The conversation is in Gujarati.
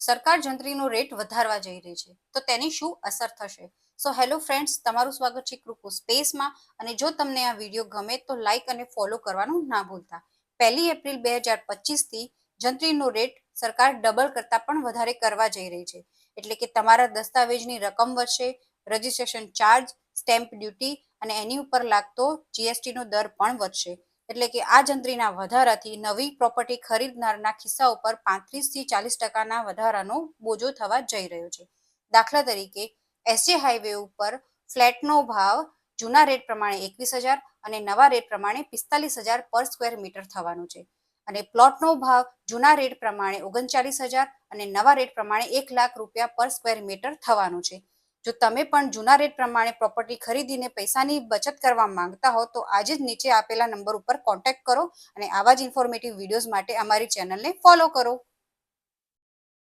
સરકાર જંત્રીનો રેટ વધારવા જઈ રહી છે. તો તેની શું અસર થશે? સો હેલો ફ્રેન્ડ્સ તમારું સ્વાગત છે કૃપુ સ્પેસમાં. અને જો તમને આ વીડિયો ગમે તો લાઈક અને ફોલો કરવાનું ના ભૂલતા. પહેલી એપ્રિલ બે હજાર પચીસથી જંત્રીનો રેટ સરકાર ડબલ કરતાં પણ વધારે કરવા જઈ રહી છે. એટલે કે તમારા દસ્તાવેજની રકમ વધશે રજિસ્ટ્રેશન ચાર્જ સ્ટેમ્પ ડ્યુટી અને એની ઉપર લાગતો જીએસટીનો દર પણ વધશે. એટલે કે આ જંત્રીના વધારાથી નવી પ્રોપર્ટી ખરીદનારના ખિસ્સા ઉપર પાંત્રીસથી ચાલીસ ટકાના વધારાનો બોજો થવા જઈ રહ્યો છે. દાખલા તરીકે, એસજે હાઈવે ઉપર ફ્લેટનો ભાવ જૂના રેટ પ્રમાણે એકવીસ હજાર અને નવા રેટ પ્રમાણે પિસ્તાલીસ હજાર પર સ્ક્વેર મીટર થવાનું છે. અને પ્લોટનો ભાવ જૂના રેટ પ્રમાણે ઓગણચાલીસ હજાર અને નવા રેટ પ્રમાણે એક લાખ રૂપિયા પર સ્ક્વેર મીટર થવાનું છે. જો તમે પણ જૂના રેટ પ્રમાણે પ્રોપર્ટી ખરીદીને પૈસાની બચત કરવા માંગતા હો, તો આજે જ નીચે આપેલા નંબર ઉપર કોન્ટેક્ટ કરો અને આવા જ ઇન્ફોર્મેટિવ વિડીયોઝ માટે અમારી ચેનલને ફોલો કરો.